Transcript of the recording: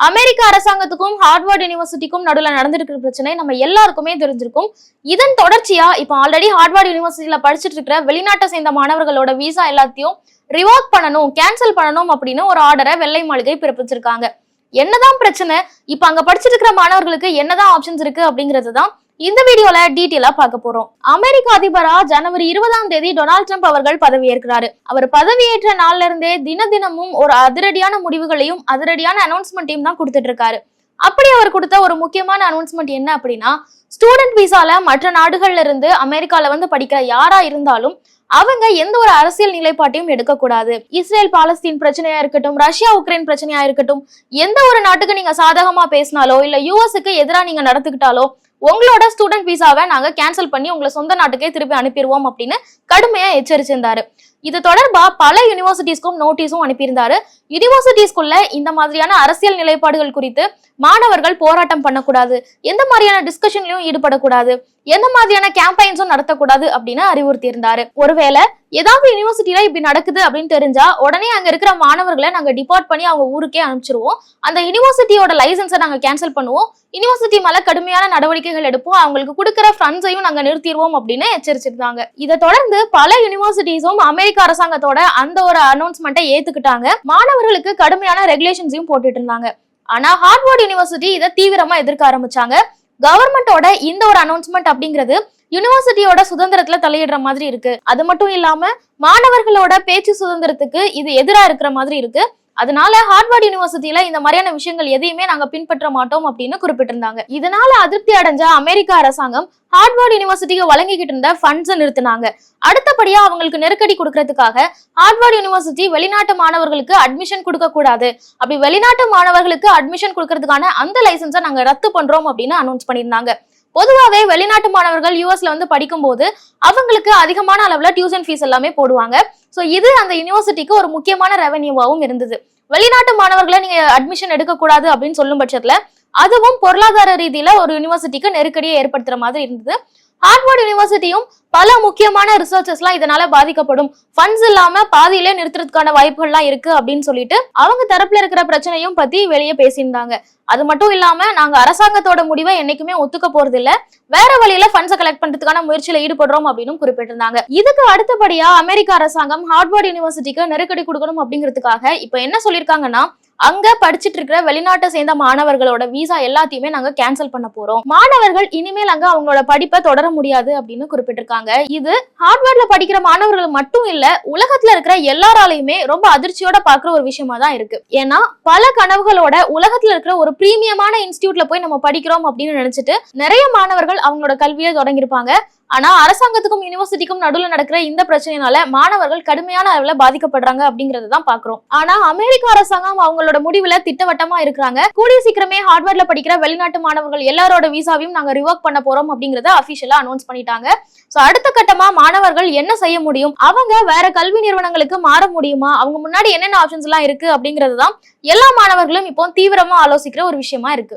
அமெரிக்க அரசாங்கத்துக்கும் ஹார்ட்வர்ட் யூனிவர்சிட்டிக்கும் நடுவில் நடந்திருக்கிற பிரச்சனை நம்ம எல்லாருக்குமே தெரிஞ்சிருக்கும். இதன் தொடர்ச்சியா இப்போ ஆல்ரெடி ஹார்ட்வர்ட் யூனிவர்சிட்டியில படிச்சுட்டு இருக்கிற வெளிநாட்டை சேர்ந்த மாணவர்களோட விசா எல்லாத்தையும் ரிவோக் பண்ணணும் கேன்சல் பண்ணணும் அப்படின்னு ஒரு ஆர்டரை வெள்ளை மாளிகை பிறப்பிச்சிருக்காங்க. என்னதான் பிரச்சனை இப்ப அங்க படிச்சிட்டு இருக்கிற மாணவர்களுக்கு என்னதான் ஆப்ஷன்ஸ் இருக்கு அப்படிங்கிறது தான் இந்த வீடியோல டீட்டெயிலா பார்க்க போறோம். அமெரிக்க அதிபரா ஜனவரி இருபதாம் தேதி டொனால்ட் ட்ரம்ப் அவர்கள் பதவியேற்கிறாரு. அவர் பதவியேற்ற நாள்ல இருந்தே தின தினமும் ஒரு அதிரடியான முடிவுகளையும் அதிரடியான அனௌன்ஸ்மெண்ட்டையும் தான் கொடுத்துட்டு இருக்காரு அப்படி அவர் கொடுத்த ஒரு முக்கியமான அனௌன்ஸ்மெண்ட் என்ன அப்படின்னா ஸ்டூடெண்ட் விசால மற்ற நாடுகள்ல இருந்து அமெரிக்கால வந்து படிக்கிற யாரா இருந்தாலும் அவங்க எந்த ஒரு அரசியல் நிலைப்பாட்டையும் எடுக்கக்கூடாது. இஸ்ரேல் பாலஸ்தீன் பிரச்சனையா இருக்கட்டும் ரஷ்யா உக்ரைன் பிரச்சனையா இருக்கட்டும் எந்த ஒரு நாட்டுக்கு நீங்க சாதகமா பேசினாலோ இல்ல யூஎஸ்க்கு எதிராக நீங்க நடத்துக்கிட்டாலோ உங்களோட ஸ்டூடெண்ட் விசாவை நாங்க கேன்சல் பண்ணி உங்களை சொந்த நாட்டுக்கே திருப்பி அனுப்பிடுவோம் அப்படின்னு கடுமையா எச்சரிச்சிருந்தாரு. இது தொடர்பா பல யூனிவர்சிட்டிஸ்க்கும் நோட்டீஸும் அனுப்பியிருந்தாரு. யூனிவர்சிட்டிஸ்குள்ள இந்த மாதிரியான அரசியல் நிலைப்பாடுகள் குறித்து மாணவர்கள் போராட்டம் பண்ணக்கூடாது. எந்த மாதிரியான டிஸ்கஷன்லயும் ஈடுபடக்கூடாது. எந்த மாதிரியான கேம்பெயின்ஸும் நடத்தக்கூடாது அப்படின்னு அறிவுறுத்தி இருந்தாரு ஒருவேளை ஏதாவது யூனிவர்சிட்டியில இப்படி நடக்குது அப்படின்னு தெரிஞ்சா உடனே அங்க இருக்கிற மாணவர்களை நாங்க டிபார்ட் பண்ணி அவங்க ஊருக்கே அனுப்பிச்சிருவோம். அந்த யூனிவர்சிட்டியோட லைசன்ஸை நாங்க கேன்சல் பண்ணுவோம். யூனிவர்சிட்டி மேல கடுமையான நடவடிக்கைகள் எடுப்போம். அவங்களுக்கு கொடுக்குற ஃபண்ட்ஸையும் நாங்க நிறுத்திடுவோம் அப்படின்னு எச்சரிச்சிருந்தாங்க. இதை தொடர்ந்து பல யூனிவர்சிட்டிஸும் அமெரிக்க அரசாங்கத்தோட அந்த ஒரு அனௌன்ஸ்மெண்ட்டை ஏத்துக்கிட்டாங்க. மாணவர்களுக்கு கடுமையான ரெகுலேஷன்ஸையும் போட்டுட்டு இருந்தாங்க. ஆனா ஹார்வர்ட் யூனிவர்சிட்டி இதை தீவிரமா எதிர்க்க ஆரம்பிச்சாங்க. கவர்மெண்டோட இந்த ஒரு அனௌன்ஸ்மெண்ட் அப்படிங்கிறது யூனிவர்சிட்டியோட சுதந்திரத்துல தலையிடுற மாதிரி இருக்கு. அது மட்டும் இல்லாம மாணவர்களோட பேச்சு சுதந்திரத்துக்கு இது எதிரா இருக்கிற மாதிரி இருக்கு. அதனால ஹார்வர்ட் யூனிவர்சிட்டியில இந்த மாதிரியான விஷயங்கள் எதையுமே நாங்க பின்பற்ற மாட்டோம் அப்படின்னு குறிப்பிட்டிருந்தாங்க. இதனால அதிருப்தி அடைஞ்ச அமெரிக்க அரசாங்கம் ஹார்வர்ட் யூனிவர்சிட்டிக்கு வழங்கிக்கிட்டு இருந்த ஃபண்ட்ஸை நிறுத்தினாங்க. அடுத்தபடியா அவங்களுக்கு நெருக்கடி கொடுக்கறதுக்காக ஹார்வர்ட் யூனிவர்சிட்டி வெளிநாட்டு மாணவர்களுக்கு அட்மிஷன் கொடுக்க கூடாது. அப்படி வெளிநாட்டு மாணவர்களுக்கு அட்மிஷன் கொடுக்கறதுக்கான அந்த லைசன்ஸை நாங்க ரத்து பண்றோம் அப்படின்னு அனௌன்ஸ் பண்ணியிருந்தாங்க. பொதுவாகவே வெளிநாட்டு மாணவர்கள் யூஎஸ்ல வந்து படிக்கும்போது அவங்களுக்கு அதிகமான அளவுல டியூஷன் ஃபீஸ் எல்லாமே போடுவாங்க. ஸோ இது அந்த யூனிவர்சிட்டிக்கு ஒரு முக்கியமான ரெவன்யூவாகவும் இருந்தது. வெளிநாட்டு மாணவர்களை நீங்க அட்மிஷன் எடுக்கக்கூடாது அப்படின்னு சொல்லும் பட்சத்துல அதுவும் பொருளாதார ரீதியில ஒரு யூனிவர்சிட்டிக்கு நெருக்கடியை ஏற்படுத்துற மாதிரி இருந்தது. ஹார்வர்ட் யூனிவர்சிட்டியும் பல முக்கியமான ரிசர்ச்சஸ்லாம் இதனால பாதிக்கப்படும். ஃபண்ட்ஸ் இல்லாம பாதியிலே நிறுத்துறதுக்கான வாய்ப்புகள்லாம் இருக்கு அப்படின்னு சொல்லிட்டு அவங்க தரப்புல இருக்கிற பிரச்சனையும் பத்தி வெளியே பேசியிருந்தாங்க. அது மட்டும் இல்லாம நாங்க அரசாங்கத்தோட முடிவை என்னைக்குமே ஒத்துக்க போறது இல்ல வேற வழியில ஃபண்ட்ஸை கலெக்ட் பண்றதுக்கான முயற்சியில ஈடுபடுறோம் அப்படின்னு குறிப்பிட்டிருந்தாங்க. இதுக்கு அடுத்தபடியா அமெரிக்க அரசாங்கம் ஹார்ட்வர்ட் யூனிவர்சிட்டிக்கு நெருக்கடி கொடுக்கணும் அப்படிங்கிறதுக்காக இப்ப என்ன சொல்லியிருக்காங்கன்னா அங்க படிச்சிட்டு இருக்கிற வெளிநாட்டை சேர்ந்த மாணவர்களோட விசா எல்லாத்தையுமே நாங்க கேன்சல் பண்ண போறோம். மாணவர்கள் இனிமேல் அங்க அவங்களோட படிப்பை தொடர முடியாது அப்படின்னு குறிப்பிட்டிருக்காங்க. இது ஹார்ட்வேர்ட்ல படிக்கிற மாணவர்கள் மட்டும் இல்ல உலகத்துல இருக்கிற எல்லாராலையுமே ரொம்ப அதிர்ச்சியோட பாக்குற ஒரு விஷயமா தான் இருக்கு. ஏன்னா பல கனவுகளோட உலகத்துல இருக்கிற ஒரு பிரீமியமான இன்ஸ்டியூட்ல போய் நம்ம படிக்கிறோம் அப்படின்னு நினைச்சிட்டு நிறைய மாணவர்கள் அவங்களோட கல்வியை தொடங்கியிருப்பாங்க. ஆனா அரசாங்கத்துக்கும் யூனிவர்சிட்டிக்கும் நடுவில் நடக்கிற இந்த பிரச்சனையினால மாணவர்கள் கடுமையான அளவுல பாதிக்கப்படுறாங்க அப்படிங்கறத தான் பாக்குறோம். ஆனா அமெரிக்க அரசாங்கம் அவங்களோட முடிவுல திட்டவட்டமா இருக்கிறாங்க. கூடிய சீக்கிரமே ஹார்வர்ட்ல படிக்கிற வெளிநாட்டு மாணவர்கள் எல்லாரோட விசாவையும் நாங்க ரிவர்க் பண்ண போறோம் அப்படிங்கறத அபிஷியலா அனௌன்ஸ் பண்ணிட்டாங்க. சோ அடுத்த கட்டமா மாணவர்கள் என்ன செய்ய முடியும்? அவங்க வேற கல்வி நிறுவனங்களுக்கு மாற முடியுமா? அவங்க முன்னாடி என்னென்ன ஆப்ஷன்ஸ் எல்லாம் இருக்கு அப்படிங்கிறது தான் எல்லா மாணவர்களும் இப்போ தீவிரமா ஆலோசிக்கிற ஒரு விஷயமா இருக்கு.